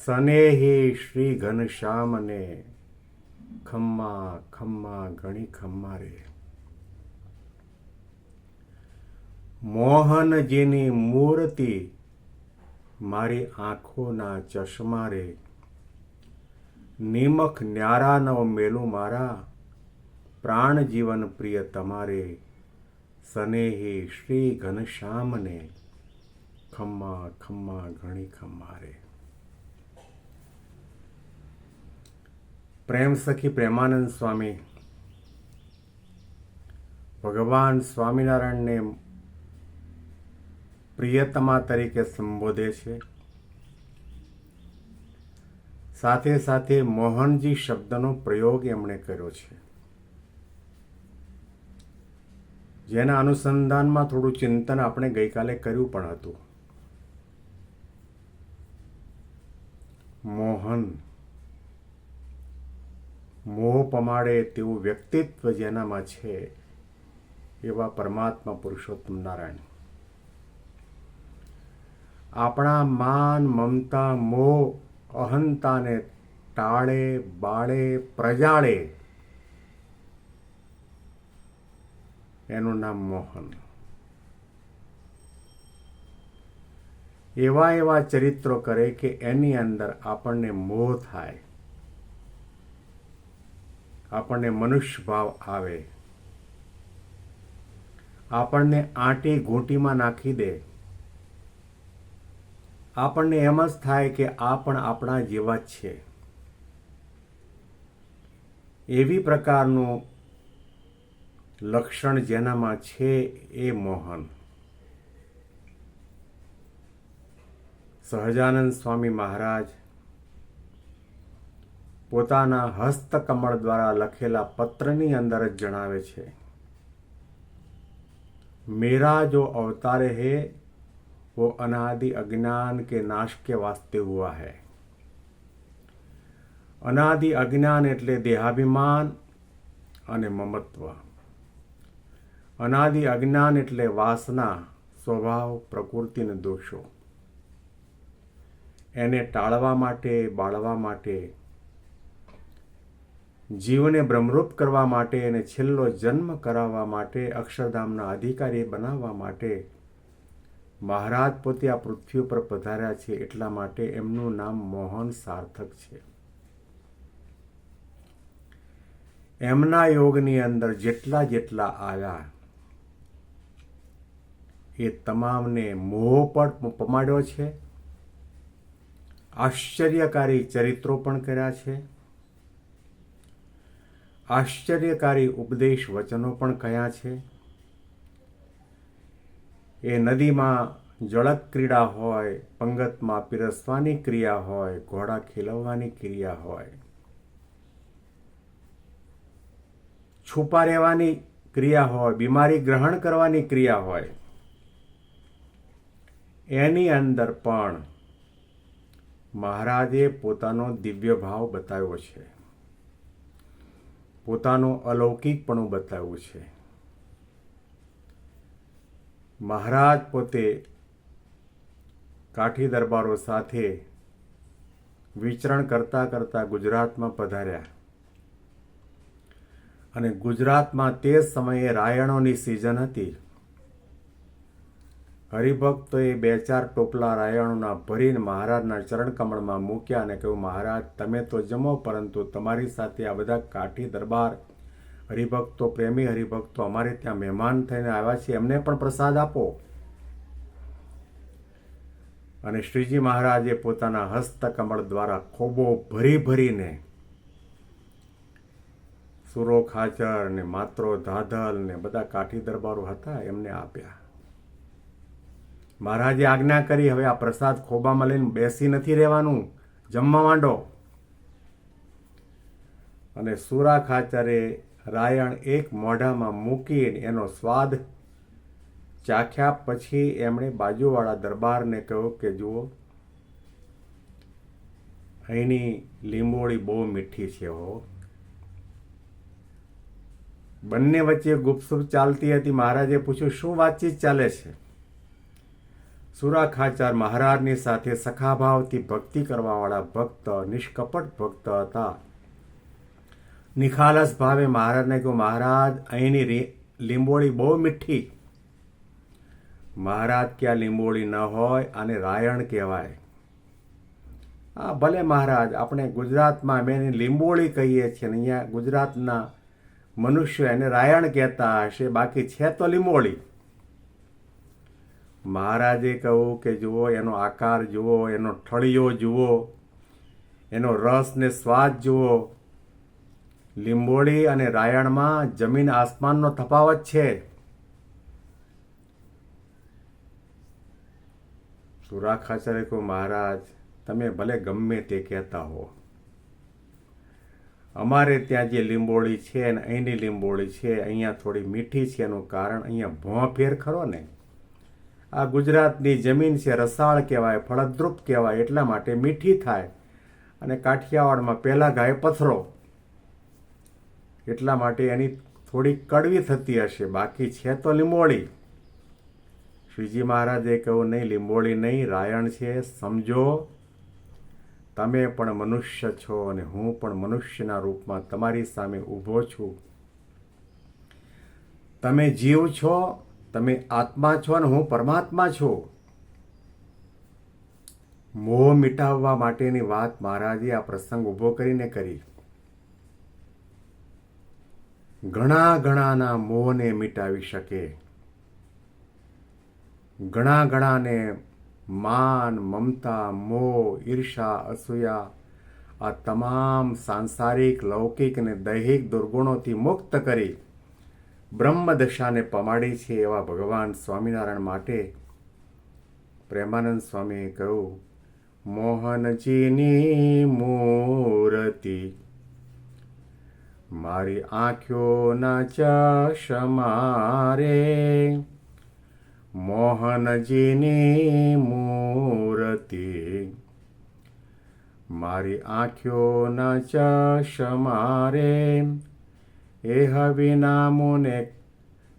સનેહી શ્રી ઘનશ્યામને ખમ્મા ખમ્મા ઘણી ખમ્મા રે મોહનજીની મૂર્તિ મારી આંખોના ચશ્મા રે નિમખ ન્યારા નવ મેલું મારા પ્રાણ જીવન પ્રિય તમારે સનેહી શ્રી ઘનશ્યામને ખમ્મા ખમ્મા ઘણી ખમ્મા રે પ્રેમ સખી પ્રેમાનંદ સ્વામી. ભગવાન સ્વામિનારાયણને પ્રિયતમા તરીકે સંબોધે છે. સાથે સાથે મોહનજી શબ્દનો પ્રયોગ એમણે કર્યો છે. જેના અનુસંધાનમાં થોડું ચિંતન આપણે ગઈકાલે કર્યું પણ હતું. મોહન મોહ પમાડે તેવું વ્યક્તિત્વ જેનામાં છે એવા પરમાત્મા પુરુષોત્તમ નારાયણ. આપણા માન, મમતા, મોહ, અહંતાને ટાળે, બાળે, પ્રજાળે એનું નામ મોહન. એવા એવા ચરિત્રો કરે કે એની અંદર આપણને મોહ થાય. આપણને મનુષ્ય ભાવ આવે. આપણને આંટી ઘૂંટીમાં નાખી દે. આપણને એમ જ થાય કે આ પણ આપણા જેવા જ છે. એવી પ્રકારનું લક્ષણ જેનામાં છે એ મોહન. સહજાનંદ સ્વામી મહારાજ પોતાના હસ્તકમળ દ્વારા લખેલા પત્રની અંદર જ જણાવે છે મેરા જો અવતારે હે वो अनादि अज्ञान के नाश के वास्ते हुआ है અનાદિ અજ્ઞાન એટલે દેહાભિમાન અને મમત્વ અનાદિ અજ્ઞાન એટલે વાસના સ્વભાવ પ્રકૃતિ અને દોષો એને ટાળવા માટે બાળવા માટે જીવને ભ્રમરૂપ કરવા માટે અને છેલ્લો જન્મ કરાવવા માટે, અક્ષરધામના અધિકારી બનાવવા માટે મહારાજ પોતે આ પૃથ્વી પર પધાર્યા છે એટલા માટે એમનું નામ મોહન સાર્થક છે. એમના યોગની અંદર જેટલા જેટલા આવ્યા એ તમામને મોહ પણ પમાડ્યો છે, આશ્ચર્યકારી ચરિત્રો પણ કર્યા છે આશ્ચર્યકારી ઉપદેશ વચનો પણ કયા છે? એ નદીમાં જળક ક્રીડા હોય, પંગતમાં પીરસવાની ક્રિયા હોય, ઘોડા ખીલવવાની ક્રિયા હોય. છુપા રહેવાની ક્રિયા હોય, બીમારી ગ્રહણ કરવાની ક્રિયા હોય. એની અંદર પણ મહારાજે પોતાનો દિવ્ય ભાવ બતાવ્યો છે. પોતાનું અલૌકિકપણું બતાવ્યું છે. મહારાજ પોતે કાઠી દરબારો સાથે વિચરણ કરતા કરતા ગુજરાતમાં પધાર્યા. અને ગુજરાતમાં તે સમયે રાયણોની સિઝન હતી. હરિભક્તોએ બે ચાર ટોપલા રાયણોના ભરીને મહારાજના ચરણકમળમાં મૂક્યા અને કહ્યું, મહારાજ, તમે તો જમો, પરંતુ તમારી સાથે આ બધા કાઠી દરબાર, હરિભક્તો પ્રેમી હરિભક્તો અમારે ત્યાં મહેમાન થઈને આવ્યા છે, એમને પણ પ્રસાદ આપો. અને શ્રીજી મહારાજે પોતાના હસ્તકમળ દ્વારા ખોબો ભરી ભરીને સુરો ખાચર ને માત્રો ધાધલ ને બધા કાઠી દરબારો હતા એમને આપ્યા. મહારાજે આજ્ઞા કરી, હવે આ પ્રસાદ ખોબામાં લઈને બેસી નથી રહેવાનું. જમવા માંડો. અને સુરા ખાચરે રાયણ એક મોઢામાં મૂકીને એનો સ્વાદ ચાખ્યા પછી એમણે બાજુવાળા દરબારને કહ્યું કે, જુઓ, અહીંની લીંબોળી બહુ મીઠી છે હો. બંને વચ્ચે ગુપસુપ ચાલતી હતી. મહારાજે પૂછ્યું, શું વાતચીત ચાલે છે? સુરા ખાચાર મહારાજની સાથે સખાભાવથી ભક્તિ કરવાવાળા ભક્ત, નિષ્કપટ ભક્ત હતા. નિખાલસ ભાવે મહારાજને કહ્યું, મહારાજ, અહીંની લીંબોળી બહુ મીઠી. મહારાજ, ક્યાં લીંબોળી ન હોય અને રાયણ કહેવાય. હા, ભલે મહારાજ, આપણે ગુજરાતમાં અમે એને લીંબોળી કહીએ છીએ ને અહીંયા ગુજરાતના મનુષ્ય એને રાયણ કહેતા હશે, બાકી છે તો લીંબોળી. મહારાજે કહું કે જુઓ, એનો આકાર જુઓ, એનો ઠળિયો જુઓ, એનો રસ ને સ્વાદ જુઓ. લીંબોળી અને રાયણમાં જમીન આસમાનનો તફાવત છે. સુરાખાચાર્ય કહું મહારાજ, તમે ભલે ગમે તે કહેતા હો. અમારે ત્યાં જે લીંબોળી છે ને અહીંની લીંબોળી છે, અહીંયા થોડી મીઠી છે એનું કારણ, અહીંયા ભોં ફેર ખરો ને? આ ગુજરાતની જમીન છે, રસાળ કહેવાય, ફળદ્રુપ કહેવાય, એટલા માટે મીઠી થાય. અને કાઠિયાવાડમાં પહેલાં ગાય પથરો. એટલા માટે એની થોડી કડવી થતી હશે, બાકી છે તો લીંબોળી. શ્રીજી મહારાજે કહ્યું, નહીં, લીંબોળી નહીં, રાયણ છે, સમજો. તમે પણ મનુષ્ય છો અને હું પણ મનુષ્યના રૂપમાં તમારી સામે ઊભો છું. તમે જીવ છો તમે આત્મા છો અને હું પરમાત્મા છું. મોહ મિટાવવા માટેની વાત મહારાજે આ પ્રસંગ ઊભો કરીને કરી. ઘણા ઘણાના મોહને મિટાવી શકે. ઘણા ઘણાને માન, મમતા, મોહ, ઈર્ષા, અસૂયા, આ તમામ સાંસારિક, લૌકિક અને દૈહિક દુર્ગુણોથી મુક્ત કરી. બ્રહ્મદશાને પમાડી છે એવા ભગવાન સ્વામિનારાયણ માટે. પ્રેમાનંદ સ્વામીએ કહ્યું, મોહનજીની મૂર્તિ મારી આંખોના ચશમા રે મોહનજીની મૂર્તિ મારી આંખોના ચશમા રે એ હવિના મુને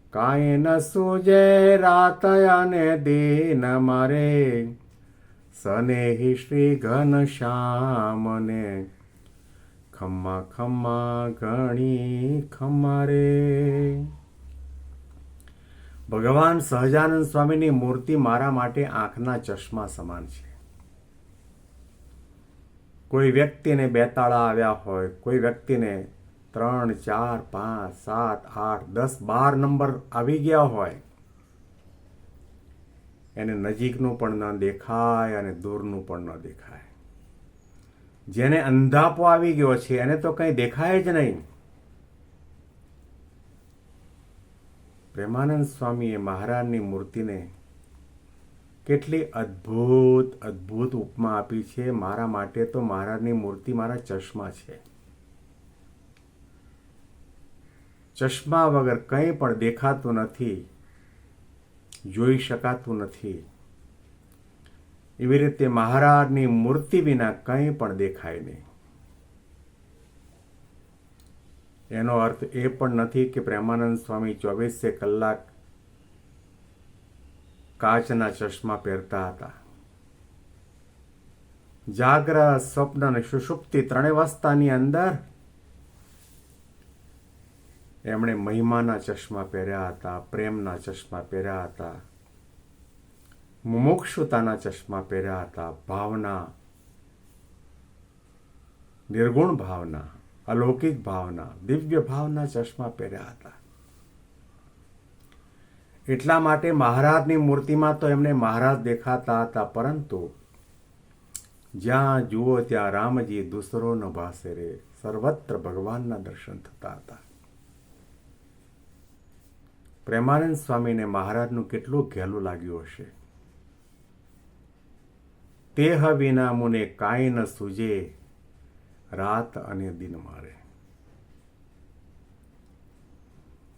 કાંઈ ન સૂજે રાત અને દિન મારે સનેહી શ્રી ઘન શ્યામને ખમ્મા ખમ્મા ઘણી ખમારે ભગવાન સહજાનંદ સ્વામીની મૂર્તિ મારા માટે આંખના ચશ્મા સમાન છે. કોઈ વ્યક્તિને બેતાળા આવ્યા હોય, કોઈ વ્યક્તિને ત્રણ, ચાર, પાંચ, સાત, આઠ, દસ, બાર નંબર આવી ગયા હોય. એને નજીકનું પણ ન દેખાય અને દૂરનું પણ ન દેખાય. જેને અંધાપો આવી ગયો છે, એને તો કંઈ દેખાય જ નહીં. પ્રેમાનંદ સ્વામીએ મહારાજની મૂર્તિને કેટલી અદ્ભુત અદ્ભુત ઉપમા આપી છે. મારા માટે તો મહારાજની મૂર્તિ મારા ચશ્મા છે. ચશ્મા વગર કંઈ પણ દેખાતું નથી, જોઈ શકાતું નથી. એવી રીતે મહારાજની મૂર્તિ વિના કંઈ પણ દેખાય નહીં. એનો અર્થ એ પણ નથી કે પ્રેમાનંદ સ્વામી ચોવીસે કલાક કાચના ચશ્મા પહેરતા હતા. જાગ્રત સ્વપ્ન અને સુષુપ્તિ ત્રણેય અવસ્થાની અંદર એમણે મહિમાના ચશ્મા પહેર્યા હતા, પ્રેમના ચશ્મા પહેર્યા હતા, મુમુક્ષુતાના ચશ્મા પહેર્યા હતા, ભાવના, નિર્ગુણ ભાવના, અલૌકિક ભાવના, દિવ્ય ભાવના ચશ્મા પહેર્યા હતા. એટલા માટે મહારાજની મૂર્તિમાં તો એમને મહારાજ દેખાતા હતા, પરંતુ જ્યાં જુઓ ત્યાં રામજી દુસરો ન ભાસે રે, સર્વત્ર ભગવાનના દર્શન થતા હતા. પ્રેમાનંદ સ્વામીને મહારાજનું કેટલું ઘેલું લાગ્યું હશે? તે વિના મુને કાંઈ ન સૂજે, રાત અને દિન મારે.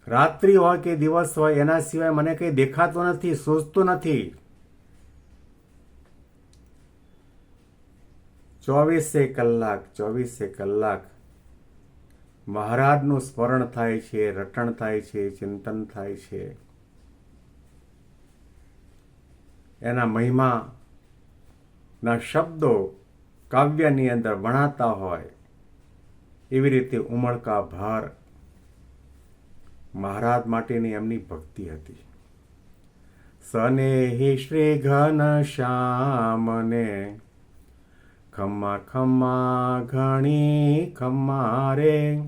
રાત્રિ હોય કે દિવસ હોય, એના સિવાય મને કંઈ દેખાતો નથી સૂઝતું નથી. ચોવીસે કલાક ચોવીસે કલાક મહારાજનું સ્મરણ થાય છે, રટણ થાય છે, ચિંતન થાય છે. એના મહિમા ના શબ્દો કાવ્યની અંદર વણાતા હોય, એવી રીતે ઉમળકા ભાર મહારાજ માટેની એમની ભક્તિ હતી. સનેહી શ્રી ઘન શ્યામને ખમ્મા ખમ્મા ઘણી ખમ્મા રે.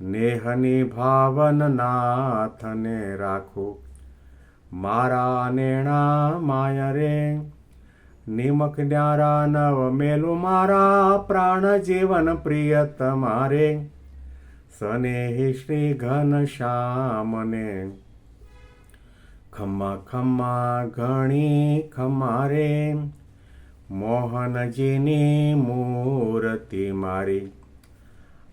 નેહની ભાવન નાથને રાખું. મારા નેણા માય રે. નિમક ન્યારા નવ મેલું મારા પ્રાણ જીવન પ્રિય તમારે સનેહી શ્રી ઘન શ્યામને. ખમ્મા ખમ્મા ઘણી ખમ્મા રે. મોહનજીની મૂર્તિ મારી.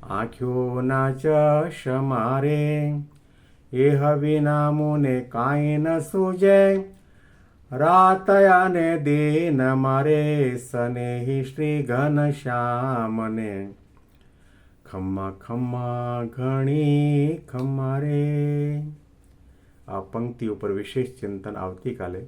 આંખ્યોના ચશ મારે, એ હવિના મુને કાંઈ ન સૂજે. રાતયાને દિન મારે સનેહી શ્રી ઘન શ્યામને. ખમ્મા ખમ્મા ઘણી ખમ્મા રે. આ પંક્તિ ઉપર વિશેષ ચિંતન આવતીકાલે